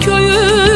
köyü